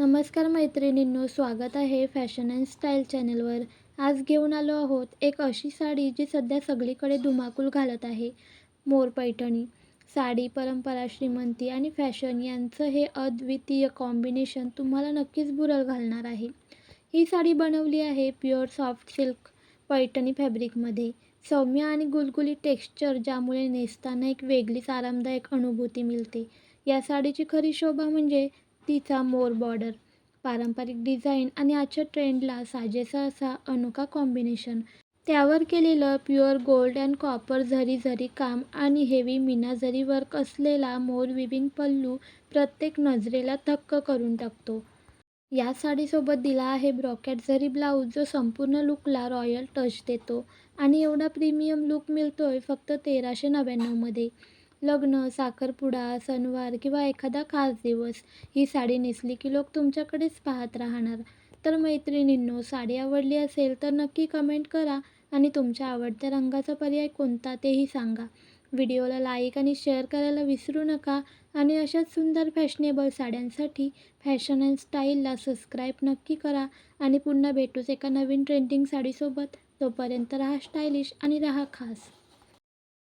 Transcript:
नमस्कार मैत्रिणींनो स्वागत आहे फॅशन अँड स्टाईल चॅनलवर. आज घेऊन आलो आहोत एक अशी साडी जी सध्या सगळीकडे धुमाकूल घालत आहे. मोर पैठणी साडी परंपरा श्रीमंती आणि फॅशन यांचं हे अद्वितीय कॉम्बिनेशन तुम्हाला नक्कीच बुरल घालणार आहे. ही साडी बनवली आहे प्युअर सॉफ्ट सिल्क पैठणी फॅब्रिकमध्ये सौम्य आणि गुलगुली टेक्स्चर ज्यामुळे नेसताना एक वेगळीच आरामदायक अनुभूती मिळते. या साडीची खरी शोभा म्हणजे तिचा मोर बॉर्डर पारंपरिक डिझाईन आणि आजच्या ट्रेंडला साजेसा असा अनोखा कॉम्बिनेशन. त्यावर केलेलं pure gold and copper zari zari काम आणि हेवी मीना झरी वर्क असलेला मोर विविंग पल्लू प्रत्येक नजरेला थक्क करून टाकतो. या साडीसोबत दिला आहे ब्रॉकेट झरी ब्लाऊज जो संपूर्ण लुकला रॉयल टच देतो आणि एवढा प्रीमियम लुक मिळतोय फक्त तेराशे नव्याण्णवमध्ये. लग्न साखरपुडा सणवार किंवा एखादा खास दिवस ही साडी नेसली की लोक तुमच्याकडेच पाहत राहणार. तर मैत्रिणींनो साडी आवडली असेल तर नक्की कमेंट करा आणि तुमच्या आवडत्या रंगाचा पर्याय कोणता तेही सांगा. व्हिडिओला लाईक आणि शेअर करायला विसरू नका आणि अशाच सुंदर फॅशनेबल साड्यांसाठी फॅशन अँड स्टाईलला सबस्क्राईब नक्की करा आणि पुन्हा भेटूच एका नवीन ट्रेंडिंग साडीसोबत. तोपर्यंत राहा स्टायलिश आणि राहा खास.